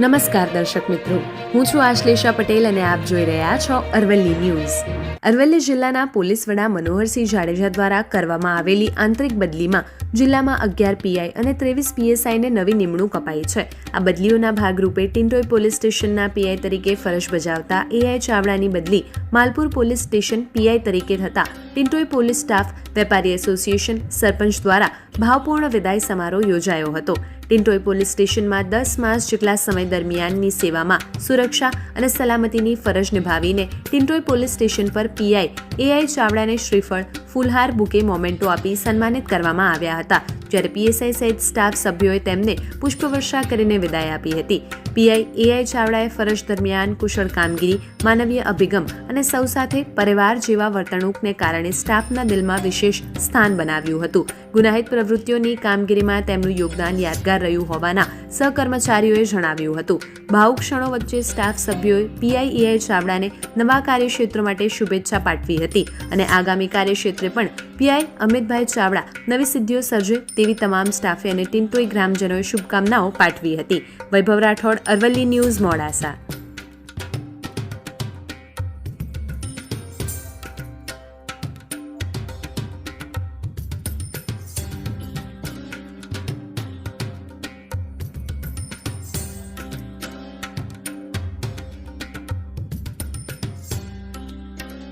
નમસ્કાર દર્શક મિત્રો. હું છું આશ્લેષા પટેલ અને આપ જોઈ રહ્યા છો અરવલ્લી ન્યૂઝ. અરવલ્લી જિલ્લાના પોલીસ વડા મનોહરસિંહ જાડેજા દ્વારા કરવામાં આવેલી આંતરિક બદલીમાં જિલ્લામાં અગિયાર પીઆઈ અને ત્રેવીસ પીએસઆઈને નવી નિમણૂક અપાઈ છે. આ બદલીઓના ભાગરૂપે ટિન્ટોઈ પોલીસ સ્ટેશનના પીઆઈ તરીકે ફરજ બજાવતા એઆઈ ચાવડાની બદલી માલપુર પોલીસ સ્ટેશન પીઆઈ તરીકે થતા ટિન્ટોઈ પોલીસ સ્ટાફ વેપારી એસોસિએશન સરપંચ દ્વારા ભાવપૂર્ણ વિદાય સમારોહ યોજાયો હતો. ટિન્ટોઈ પોલીસ સ્ટેશનમાં દસ માસ જેટલા સમય દરમિયાનની સેવામાં સુરક્ષા અને સલામતીની ફરજ નિભાવીને ટિન્ટોઈ પોલીસ સ્ટેશન પર પીઆઈ એઆઈ ચાવડાને શ્રીફળ, ફૂલહાર બુકે મોમેન્ટો આપી સન્માનિત કરવામાં આવ્યા હતા. જ્યારે પીએસઆઈ સહિત સ્ટાફ સભ્યોએ તેમને પુષ્પવર્ષા કરીને વિદાય આપી હતી. પીઆઈ એઆઈ ચાવડાએ ફરજ દરમિયાન કુશળ કામગીરી, માનવીય અભિગમ અને સૌ સાથે પરિવાર જેવા વર્તણૂકને કારણે સ્ટાફના દિલમાં વિશેષ સ્થાન બનાવ્યું હતું. ગુનાહિત પ્રવૃત્તિઓની કામગીરીમાં તેમનું યોગદાન યાદગાર રહ્યું હોવાના સહકર્મચારીઓએ જણાવ્યું હતું. ભાવુક ક્ષણો વચ્ચે સ્ટાફ સભ્યોએ પીઆઈ, એઆઈ ચાવડાને નવા કાર્યક્ષેત્ર માટે શુભેચ્છા પાઠવી હતી અને આગામી કાર્યક્ષેત્રે પણ પીઆઈ અમિતભાઈ ચાવડા નવી સિદ્ધિઓ સર્જે તેવી તમામ સ્ટાફે અને ટિન્ટોઈ ગ્રામજનોએ શુભકામનાઓ પાઠવી હતી. વૈભવ રાઠોડ અરવલ્લી ન્યૂઝ મોડાસા.